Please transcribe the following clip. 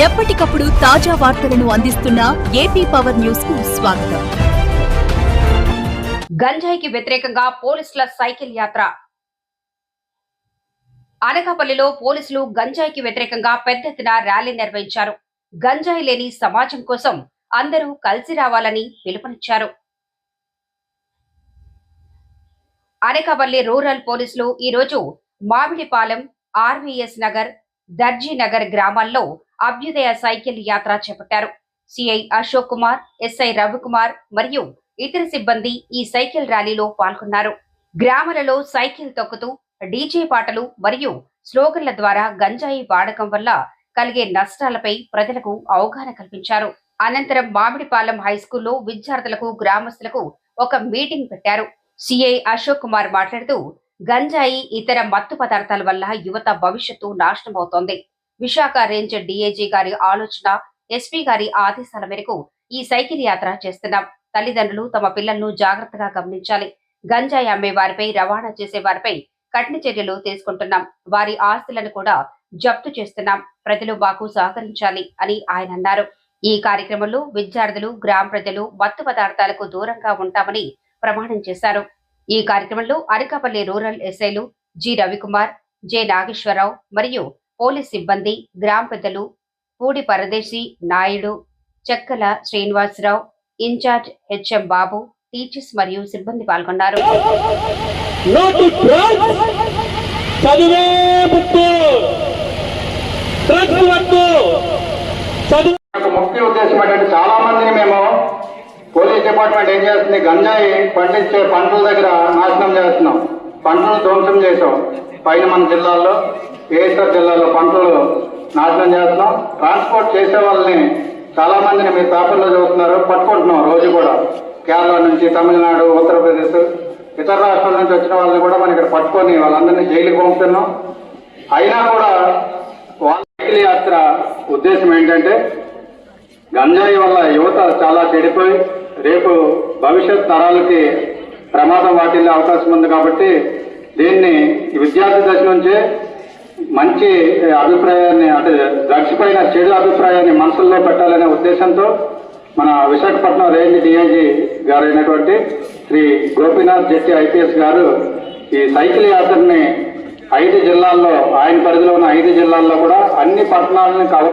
ఎప్పటికప్పుడు తాజా వార్తలను అందిస్తున్న ఏపీ పవర్ న్యూస్కు స్వాగతం. గంజాయికి వ్యతిరేకంగా పోలీసుల సైకిల్ యాత్ర. అనకాపల్లిలో పోలీసులు గంజాయికి వ్యతిరేకంగా పెద్ద ఎత్తున ర్యాలీ నిర్వహించారు. గంజాయి లేని సమాజం కోసం అందరూ కలిసి రావాలని పిలుపునిచ్చారు. అనకాపల్లి రూరల్ పోలీసులు ఈరోజు మామిడిపాలెం ఆర్వీఎస్ నగర్ దర్జీ నగర్ గ్రామాల్లో అభ్యుదయ సైకిల్ యాత్ర చేపట్టారు. సిఐ అశోక్ కుమార్ ఎస్ఐ రవికుమార్ మరియు ఇతర సిబ్బంది ఈ సైకిల్ ర్యాలీలో పాల్గొన్నారు. గ్రామాలలో సైకిల్ తొక్కుతూ డీజే పాటలు మరియు స్లోగన్ల ద్వారా గంజాయి వాడకం వల్ల కలిగే నష్టాలపై ప్రజలకు అవగాహన కల్పించారు. అనంతరం మామిడిపాలెం హై స్కూల్లో విద్యార్థులకు గ్రామస్తులకు ఒక మీటింగ్ పెట్టారు. సిఐ అశోక్ కుమార్ మాట్లాడుతూ గంజాయి ఇతర మత్తు పదార్థాల వల్ల యువత భవిష్యత్తు నాశనమవుతోంది. విశాఖ రేంజ్ డీఏజీ గారి ఆలోచన ఎస్పీ గారి ఆదేశాల మేరకు ఈ సైకిల్ యాత్ర చేస్తున్నాం. తల్లిదండ్రులు తమ పిల్లలను జాగ్రత్తగా గమనించాలి. గంజాయి అమ్మే వారిపై రవాణా చేసే వారిపై కఠిన చర్యలు తీసుకుంటున్నాం. వారి ఆస్తులను కూడా జప్తు చేస్తున్నాం. ప్రజలు మాకు సహకరించాలి అని ఆయన అన్నారు. ఈ కార్యక్రమంలో విద్యార్థులు గ్రామ ప్రజలు మత్తు పదార్థాలకు దూరంగా ఉంటామని ప్రమాణం చేశారు. ఈ కార్యక్రమంలో అనకాపల్లి రూరల్ ఎస్ఐలు జి రవికుమార్ జె నాగేశ్వరరావు మరియు పోలీస్ సిబ్బంది గ్రామ పెద్దలు Pudi Paradesi Naidu Chekkala Srinivasarao in charge HM Babu teachers మరియు సిబ్బంది పాల్గొన్నారు No to drugs. చదువే ముక్కు డ్రగ్స్ వద్దు చదువు నాకు ముఖ్య ఉద్దేశం ఏంటంటే చాలా మందిని మేము పోలీస్ డిపార్ట్మెంట్ ఏం చేస్తుంది? గంజాయి పండించే పంటల దగ్గర నాశనం చేస్తున్నాం. పంటలు ధ్వంసం చేసాం పైన మన జిల్లాల్లో ఏసర్ జిల్లాలో పంటలు నాశనం చేస్తున్నాం. ట్రాన్స్పోర్ట్ చేసే వాళ్ళని చాలా మందిని మీరు పేపర్లో చదువుతున్నారు. పట్టుకుంటున్నాం రోజు కూడా. కేరళ నుంచి తమిళనాడు ఉత్తరప్రదేశ్ ఇతర రాష్ట్రాల నుంచి వచ్చిన వాళ్ళని కూడా మనం ఇక్కడ పట్టుకొని వాళ్ళందరినీ జైలుకి పంపుతున్నాం. అయినా కూడా వాళ్ళ యాత్ర ఉద్దేశం ఏంటంటే గంజాయి వల్ల యువత చాలా చెడిపోయి రేపు భవిష్యత్ తరాలకి ప్రమాదం వాటిల్లే అవకాశం ఉంది కాబట్టి దీన్ని ఈ విద్యార్థి దశ నుంచే మంచి అభిప్రాయాన్ని అంటే డ్రగ్స్ పైన చెడు అభిప్రాయాన్ని మనసుల్లో పెట్టాలనే ఉద్దేశంతో మన విశాఖపట్నం రేంజ్ డిఐజీ గారైనటువంటి శ్రీ గోపీనాథ్ జెట్టి ఐపీఎస్ గారు ఈ సైకిల్ యాత్రని ఐదు జిల్లాల్లో ఆయన పరిధిలో ఉన్న ఐదు జిల్లాల్లో కూడా అన్ని పట్టణాలను కవర్